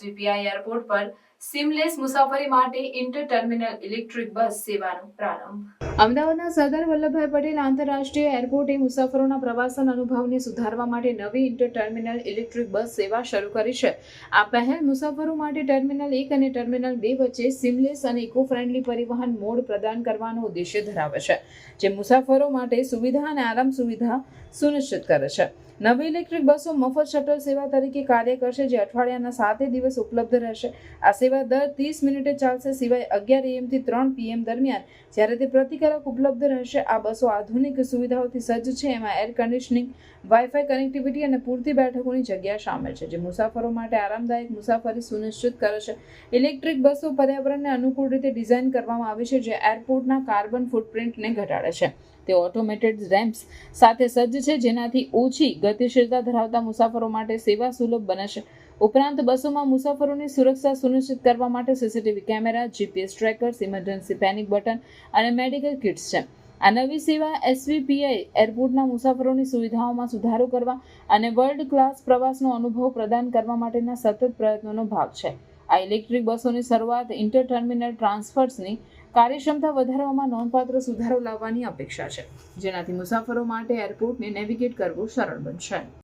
SVPI airport પર seamless મુસાફરી માટે ઇન્ટર ટર્મિનલ ઇલેક્ટ્રિક બસ સેવાનો પ્રારંભ. અમદાવાદના સરદાર વલ્લભભાઈ પટેલ આંતરરાષ્ટ્રીય એરપોર્ટે મુસાફરોના પ્રવાસન અનુભવને સુધારવા માટે નવી ઇન્ટર ટર્મિનલ ઇલેક્ટ્રિક બસ સેવા શરૂ કરી છે. આ પહેલ મુસાફરો માટે ટર્મિનલ એક અને ટર્મિનલ બે વચ્ચે સિમલેસ અને ઇકો ફ્રેન્ડલી પરિવહન મોડ પ્રદાન કરવાનો ઉદ્દેશ્ય ધરાવે છે, જે મુસાફરો માટે સુવિધા અને આરામ સુવિધા સુનિશ્ચિત કરે છે. નવી ઇલેક્ટ્રિક બસો મફત શટલ સેવા તરીકે કાર્ય કરશે જે અઠવાડિયાના સાતે દિવસ ઉપલબ્ધ રહેશે. આ સેવા દર ત્રીસ મિનિટે ચાલશે સિવાય અગિયાર એમથી ત્રણ પીએમ દરમિયાન. જ્યારે તે પ્રતિ કલાક ઉપલબ્ધ રહેશે, આ બસો આધુનિક સુવિધાઓથી સજ્જ છે. એમાં એર કન્ડિશનિંગ વાઇફાઈ કનેક્ટિવિટી અને પૂરતી બેઠકોની જગ્યા સામેલ છે, જે મુસાફરો માટે આરામદાયક મુસાફરી સુનિશ્ચિત કરે છે. ઇલેક્ટ્રિક બસો પર્યાવરણને અનુકૂળ રીતે ડિઝાઇન કરવામાં આવી છે, જે એરપોર્ટના કાર્બન ફૂટપ્રિન્ટને ઘટાડે છે. તે ઓટોમેટેડ રેમ્પ્સ સાથે સજ્જ છે, જેનાથી ઓછી ગતિશીલતા ધરાવતા મુસાફરો માટે સેવા સુલભ બનશે. ઉપરાંત, બસોમાં મુસાફરોની સુરક્ષા સુનિશ્ચિત કરવા માટે CCTV camera GPS trackers emergency panic button અને મેડિકલ કિટ્સ છે. આ નવી સેવા એસવીપીઆઈ એરપોર્ટના મુસાફરોની સુવિધાઓમાં સુધારો કરવા અને વર્લ્ડ ક્લાસ પ્રવાસનો અનુભવ પ્રદાન કરવા માટેના સતત પ્રયત્નોનો ભાગ છે. આ ઇલેક્ટ્રિક બસોની શરૂઆત ઇન્ટર ટર્મિનલ ટ્રાન્સફર્સની કાર્યક્ષમતા વધારવામાં નોંધપાત્ર સુધારો લાવવાની અપેક્ષા છે. જેનાથી મુસાફરો માટે એરપોર્ટને નેવિગેટ કરવું સરળ બનશે.